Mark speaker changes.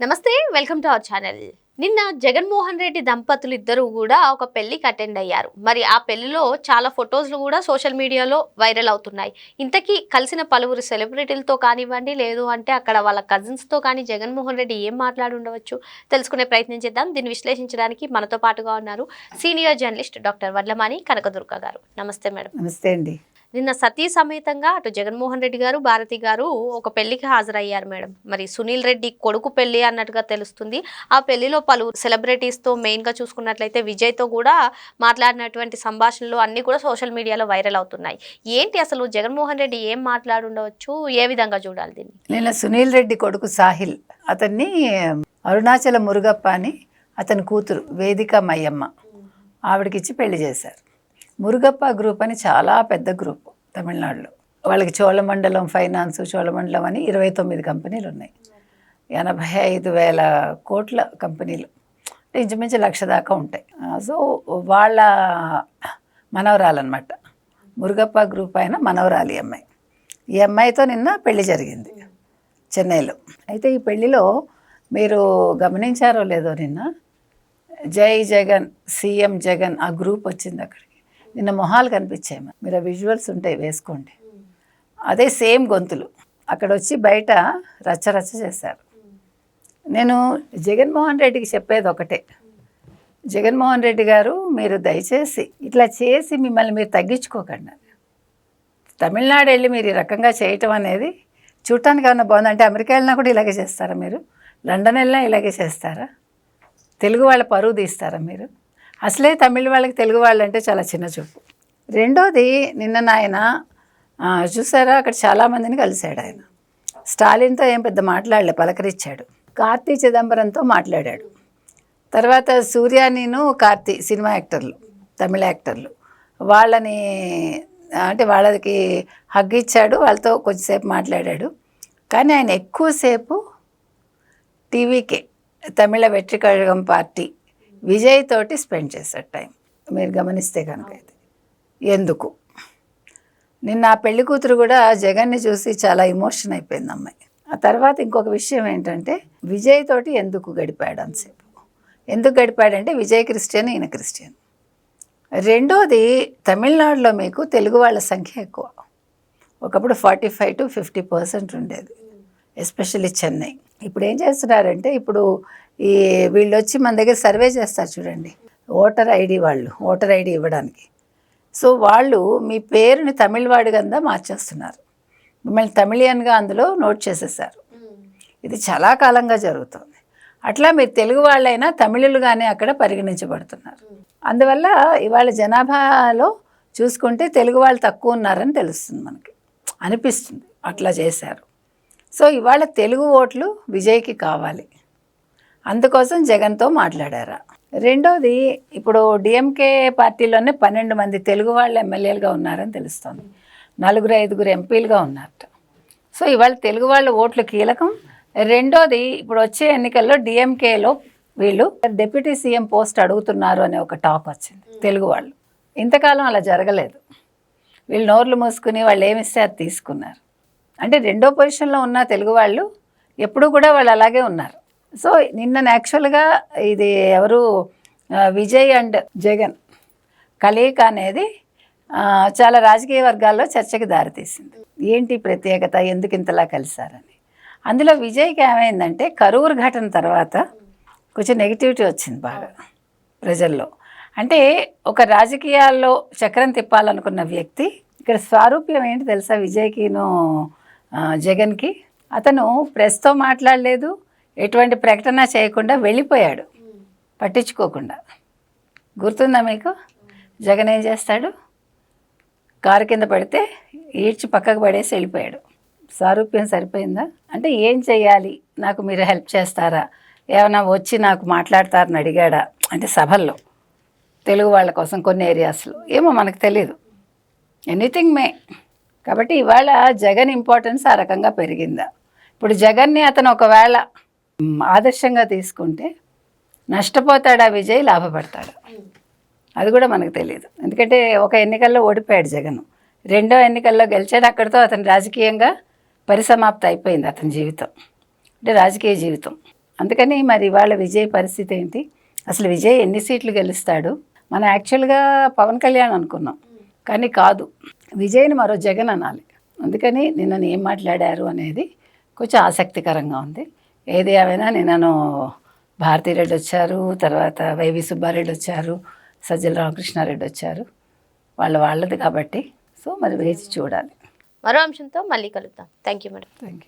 Speaker 1: నమస్తే welcome to our channel. నిన్న జగన్మోహన్ రెడ్డి దంపతులు ఇద్దరు కూడా ఒక పెళ్ళికి అటెండ్ అయ్యారు. మరి ఆ పెళ్ళిలో చాలా ఫొటోస్లు కూడా సోషల్ మీడియాలో వైరల్ అవుతున్నాయి. ఇంతకీ కలిసిన పలువురు సెలబ్రిటీలతో కానివ్వండి లేదు అంటే అక్కడ వాళ్ళ కజిన్స్తో కానీ జగన్మోహన్ రెడ్డి ఏం మాట్లాడి ఉండవచ్చు తెలుసుకునే ప్రయత్నం చేద్దాం. దీన్ని విశ్లేషించడానికి మనతో పాటుగా ఉన్నారు senior journalist doctor Vadlamani Kanakadurga garu. నమస్తే మేడం.
Speaker 2: నమస్తే అండి.
Speaker 1: నిన్న సతీ సమేతంగా అటు జగన్మోహన్ రెడ్డి గారు భారతి గారు ఒక పెళ్ళికి హాజరయ్యారు మేడం. మరి సునీల్ రెడ్డి కొడుకు పెళ్ళి అన్నట్టుగా తెలుస్తుంది. ఆ పెళ్ళిలో పలు సెలబ్రిటీస్తో మెయిన్గా చూసుకున్నట్లయితే విజయ్తో కూడా మాట్లాడినటువంటి సంభాషణలు అన్నీ కూడా సోషల్ మీడియాలో వైరల్ అవుతున్నాయి. ఏంటి అసలు జగన్మోహన్ రెడ్డి ఏం మాట్లాడుండవచ్చు? ఏ విధంగా చూడాలి దీన్ని?
Speaker 2: నిన్న సునీల్ రెడ్డి కొడుకు సాహిల్ అతన్ని అరుణాచల మురుగప్ప అని అతని కూతురు వేదిక మయ్యమ్మ ఆవిడకిచ్చి పెళ్ళి చేశారు. మురుగప్ప గ్రూప్ అని చాలా పెద్ద గ్రూప్ తమిళనాడులో. వాళ్ళకి చోళమండలం ఫైనాన్స్ చోళమండలం అని ఇరవై తొమ్మిది కంపెనీలు ఉన్నాయి. ఎనభై ఐదు వేల కోట్ల కంపెనీలు. అంటే ఇంచుమించు లక్ష దాకా ఉంటాయి. సో వాళ్ళ మనవరాలన్నమాట. మురుగప్ప గ్రూప్ అయిన మనవరాలి అమ్మాయి. ఈ అమ్మాయితో నిన్న పెళ్ళి జరిగింది చెన్నైలో. అయితే ఈ పెళ్ళిలో మీరు గమనించారో లేదో నిన్న? జై జగన్ సీఎం జగన్ ఆ గ్రూప్ వచ్చింది అక్కడ నిన్న మొహాలు కనిపించాయి మీరు ఆ విజువల్స్ ఉంటాయి వేసుకోండి. అదే సేమ్ గొంతులు. అక్కడ వచ్చి బయట రచ్చరచ్చ చేశారు. నేను జగన్మోహన్ రెడ్డికి చెప్పేది ఒకటే. జగన్మోహన్ రెడ్డి గారు మీరు దయచేసి ఇట్లా చేసి మిమ్మల్ని మీరు తగ్గించుకోకండి. తమిళనాడు వెళ్ళి మీరు ఈ రకంగా చేయటం అనేది చూడటానికి ఏమన్నా బాగుందంటే అమెరికా వెళ్ళినా కూడా ఇలాగే చేస్తారా మీరు? లండన్ వెళ్ళినా ఇలాగే చేస్తారా? తెలుగు వాళ్ళ పరువు తీస్తారా మీరు? అసలే తమిళ వాళ్ళకి తెలుగు వాళ్ళు అంటే చాలా చిన్న చూపు. రెండోది నిన్న నాయన చూసారా? అక్కడ చాలామందిని కలిశాడు ఆయన. స్టాలిన్తో ఏం పెద్ద మాట్లాడలే పలకరించాడు కార్తీ చిదంబరంతో మాట్లాడాడు. తర్వాత సూర్యానిను కార్తీ సినిమా యాక్టర్లు తమిళ యాక్టర్లు. వాళ్ళని అంటే వాళ్ళకి హగ్ ఇచ్చాడు వాళ్ళతో కొద్దిసేపు మాట్లాడాడు. కానీ ఆయన ఎక్కువసేపు టీవీకే తమిళ వెట్రికళం పార్టీ విజయ్ తోటి స్పెండ్ చేశాడు టైం. మీరు గమనిస్తే కనుక అయితే ఎందుకు? నిన్న ఆ పెళ్ళి కూతురు కూడా జగన్ని చూసి చాలా ఇమోషన్ అయిపోయింది అమ్మాయి. ఆ తర్వాత ఇంకొక విషయం ఏంటంటే విజయ్ తోటి ఎందుకు గడిపాడు అంతసేపు? ఎందుకు గడిపాడంటే విజయ్ క్రిస్టియన్ ఈయన క్రిస్టియన్. రెండోది తమిళనాడులో మీకు తెలుగు వాళ్ళ సంఖ్య ఎక్కువ. ఒకప్పుడు forty five to fifty percent ఉండేది ఎస్పెషల్లీ చెన్నై. ఇప్పుడు ఏం చేస్తున్నారంటే ఇప్పుడు ఈ వీళ్ళు వచ్చి మన దగ్గర సర్వే చేస్తారు చూడండి. ఓటర్ ఐడి వాళ్ళు ఓటర్ ఐడి ఇవ్వడానికి. సో వాళ్ళు మీ పేరుని తమిళవాడి కింద మార్చేస్తున్నారు. మిమ్మల్ని తమిళియన్గా అందులో నోట్ చేసేసారు. ఇది చాలా కాలంగా జరుగుతుంది. అట్లా మీరు తెలుగు వాళ్ళైనా తమిళులుగానే అక్కడ పరిగణించబడుతున్నారు. అందువల్ల ఇవాళ జనాభాలో చూసుకుంటే తెలుగు వాళ్ళు తక్కువ ఉన్నారని తెలుస్తుంది మనకి. అనిపిస్తుంది అట్లా చేశారు. సో ఇవాళ తెలుగు ఓట్లు విజయ్కి కావాలి. అందుకోసం జగన్తో మాట్లాడారా. రెండోది ఇప్పుడు డిఎంకే పార్టీలోనే పన్నెండు మంది తెలుగు వాళ్ళు ఎమ్మెల్యేలుగా ఉన్నారని తెలుస్తోంది. నలుగురు ఐదుగురు ఎంపీలుగా ఉన్నారట. సో ఇవాళ తెలుగు వాళ్ళ ఓట్లు కీలకం. రెండోది ఇప్పుడు వచ్చే ఎన్నికల్లో డిఎంకేలో వీళ్ళు డిప్యూటీ సీఎం పోస్ట్ అడుగుతున్నారు అనే ఒక టాక్ వచ్చింది తెలుగు వాళ్ళు. ఇంతకాలం అలా జరగలేదు. వీళ్ళు నోర్లు మూసుకుని వాళ్ళు ఏమిస్తే అది తీసుకున్నారు. అంటే రెండో పొజిషన్లో ఉన్న తెలుగు వాళ్ళు ఎప్పుడూ కూడా వాళ్ళు అలాగే ఉన్నారు. సో నిన్న యాక్చువల్గా ఇది ఎవరు విజయ్ అండ్ జగన్ కలయిక అనేది చాలా రాజకీయ వర్గాల్లో చర్చకి దారితీసింది. ఏంటి ప్రత్యేకత? ఎందుకు ఇంతలా కలిశారని. అందులో విజయ్కి ఏమైందంటే కరూరు ఘటన తర్వాత కొంచెం నెగిటివిటీ వచ్చింది బాగా ప్రజల్లో. అంటే ఒక రాజకీయాల్లో చక్రం తిప్పాలనుకున్న వ్యక్తి ఇక్కడ స్వారూప్యం ఏంటి తెలుసా విజయ్కిను జగన్కి? అతను ప్రెస్తో మాట్లాడలేదు ఎటువంటి ప్రకటన చేయకుండా వెళ్ళిపోయాడు. పట్టించుకోకుండా. గుర్తుందా మీకు? జగన్ ఏం చేస్తాడు? కారు కింద పడితే ఈడ్చి పక్కకు పడేసి వెళ్ళిపోయాడు. సారూప్యం సరిపోయిందా? అంటే ఏం చేయాలి? నాకు మీరు హెల్ప్ చేస్తారా? ఏమైనా వచ్చి నాకు మాట్లాడతారని అడిగాడా? అంటే సభల్లో. తెలుగు వాళ్ళ కోసం కొన్ని ఏరియాస్లో. ఏమో మనకు తెలియదు ఎనీథింగ్ మే. కాబట్టి ఇవాళ జగన్ ఇంపార్టెన్స్ ఆ రకంగా పెరిగిందా? ఇప్పుడు జగన్ని అతను ఒకవేళ ఆదర్శంగా తీసుకుంటే నష్టపోతాడా విజయ్ లాభపడతాడు? అది కూడా మనకు తెలియదు ఎందుకంటే ఒక ఎన్నికల్లో ఓడిపోయాడు జగన్. రెండో ఎన్నికల్లో గెలిచాడు అక్కడితో అతని రాజకీయంగా పరిసమాప్తి అయిపోయింది అతని జీవితం. అంటే రాజకీయ జీవితం. అందుకని మరి వాళ్ళ విజయ్ పరిస్థితి ఏంటి? అసలు విజయ్ ఎన్ని సీట్లు గెలుస్తాడు? మనం యాక్చువల్గా పవన్ కళ్యాణ్ అనుకున్నాం. కానీ కాదు. విజయ్ని మరో జగన్ అనాలి. అందుకని నిన్న ఏం మాట్లాడారు అనేది కొంచెం ఆసక్తికరంగా ఉంది. ఏది ఏమైనా నిన్నను భారతీరెడ్డి వచ్చారు తర్వాత వైవి సుబ్బారెడ్డి వచ్చారు సజ్జల రామకృష్ణారెడ్డి వచ్చారు. వాళ్ళ వాళ్ళది కాబట్టి సో మరి వేచి చూడాలి.
Speaker 1: మరో అంశంతో మళ్ళీ కలుద్దాం. Thank you madam
Speaker 2: thank you